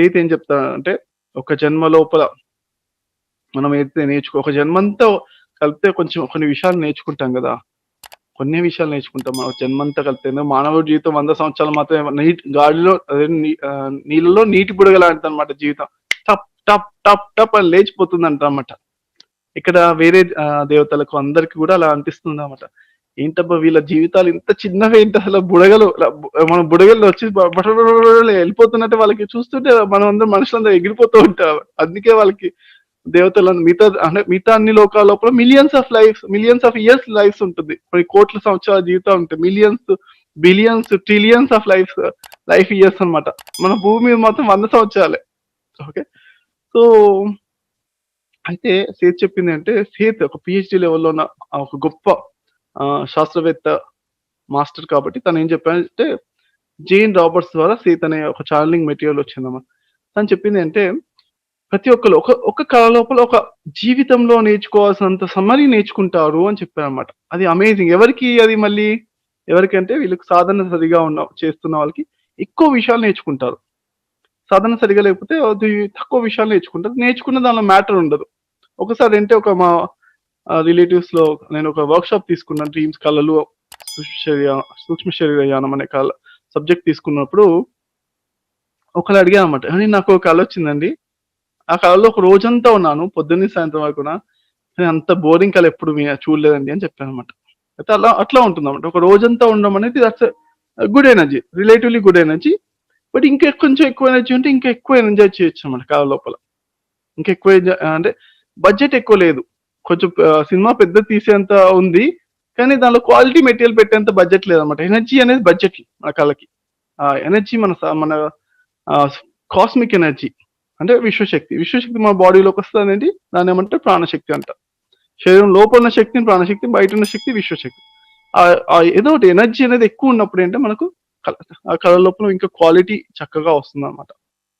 Faith ఏం చెప్తా అంటే ఒక జన్మ లోపల మనం ఏదైతే నేర్చుకో ఒక జన్మంతా కలిపితే కొంచెం కొన్ని విషయాలు నేర్చుకుంటాం కదా. కొన్ని విషయాలు నేర్చుకుంటాం మన. జన్మంతా కలిపితే మానవ జీవితం వంద సంవత్సరాలు మాత్రమే నీటి గాలిలో అదే నీళ్ళలో నీటి బుడగ లాంటిది అనమాట జీవితం. టప్ టప్ టప్ టప్ అని లేచిపోతుంది అంటారన్నమాట ఇక్కడ వేరే దేవతలకు అందరికి కూడా అలా అనిపిస్తుంది అనమాట ఏంటబ్బా వీళ్ళ జీవితాలు ఇంత చిన్నవి ఏంటి అసలు బుడగలు మనం మన బుడగల్లో వచ్చి వెళ్ళిపోతున్నట్టు వాళ్ళకి చూస్తుంటే మనం అందరం మనుషులందరూ ఎగిరిపోతూ ఉంటాం. అందుకే వాళ్ళకి దేవతలను మిగతా అంటే మిగతా అన్ని లోకాల లోపల millions of life millions of years lifes ఉంటుంది. కొన్ని కోట్ల సంవత్సరాల జీవితం ఉంటుంది millions billions trillions of life life years అన్నమాట. మన భూమి మీద మాత్రం వంద సంవత్సరాలే. ఓకే సో అయితే సేత్ చెప్పింది అంటే సేత్ ఒక పిహెచ్డి లెవెల్లో ఉన్న ఒక గొప్ప శాస్త్రవేత్త మాస్టర్ కాబట్టి తను ఏం చెప్పాడంటే జీన్ రాబర్ట్స్ ద్వారా సేత్ అనే ఒక ఛానలింగ్ మెటీరియల్ వచ్చిందన్నమాట తను చెప్పింది అంటే ప్రతి ఒక్కరు ఒక ఒక కళ లోపల ఒక జీవితంలో నేర్చుకోవాల్సినంత సమ్మరి నేర్చుకుంటారు అని చెప్పారన్నమాట. అది అమేజింగ్. ఎవరికి అది మళ్ళీ ఎవరికంటే వీళ్ళకి సాధన సరిగా ఉన్న చేస్తున్న వాళ్ళకి ఎక్కువ విషయాలు నేర్చుకుంటారు. సాధన సరిగా లేకపోతే అది తక్కువ విషయాలు నేర్చుకుంటారు. నేర్చుకున్న దానిలో మ్యాటర్ ఉండదు. ఒకసారి అంటే ఒక మా రిలేటివ్స్లో నేను ఒక వర్క్ షాప్ తీసుకున్నాను డ్రీమ్స్ కళలు సూక్ష్మ శరీర సూక్ష్మ యానం అనే కళ సబ్జెక్ట్ తీసుకున్నప్పుడు ఒకరు అడిగా అనమాట కానీ నాకు ఒక కళ వచ్చిందండి. ఆ కళలో ఒక రోజంతా ఉన్నాను పొద్దున్నే సాయంత్రం వరకు కూడా. కానీ అంత బోరింగ్ కళ ఎప్పుడు చూడలేదండి అని చెప్పాను అనమాట అయితే అలా అట్లా ఉంటుంది అనమాట ఒక రోజంతా ఉండడం అనేది that's good energy relatively good energy but ఇంకా కొంచెం ఎక్కువ ఎనర్జీ ఉంటే ఇంకా ఎక్కువ ఎంజాయ్ చేయొచ్చు అనమాట కళ లోపల. ఇంకా ఎక్కువ అంటే బడ్జెట్ ఎక్కువ లేదు. కొంచెం సినిమా పెద్ద తీసేంత ఉంది కానీ దానిలో క్వాలిటీ మెటీరియల్ పెట్టేంత బడ్జెట్ లేదనమాట ఎనర్జీ అనేది బడ్జెట్ మన కళకి ఆ ఎనర్జీ మన మన కాస్మిక్ ఎనర్జీ అంటే విశ్వశక్తి. విశ్వశక్తి మన బాడీలోకి వస్తుంది అనేది ఏమంటే ప్రాణశక్తి అంట శరీరం లోపల ఉన్న శక్తిని ప్రాణశక్తి బయట ఉన్న శక్తి విశ్వశక్తి. ఆ ఏదో ఒకటి ఎనర్జీ అనేది ఎక్కువ ఉన్నప్పుడు ఏంటంటే మనకు కళ- ఆ కళ లోపల ఇంకా క్వాలిటీ చక్కగా వస్తుంది అనమాట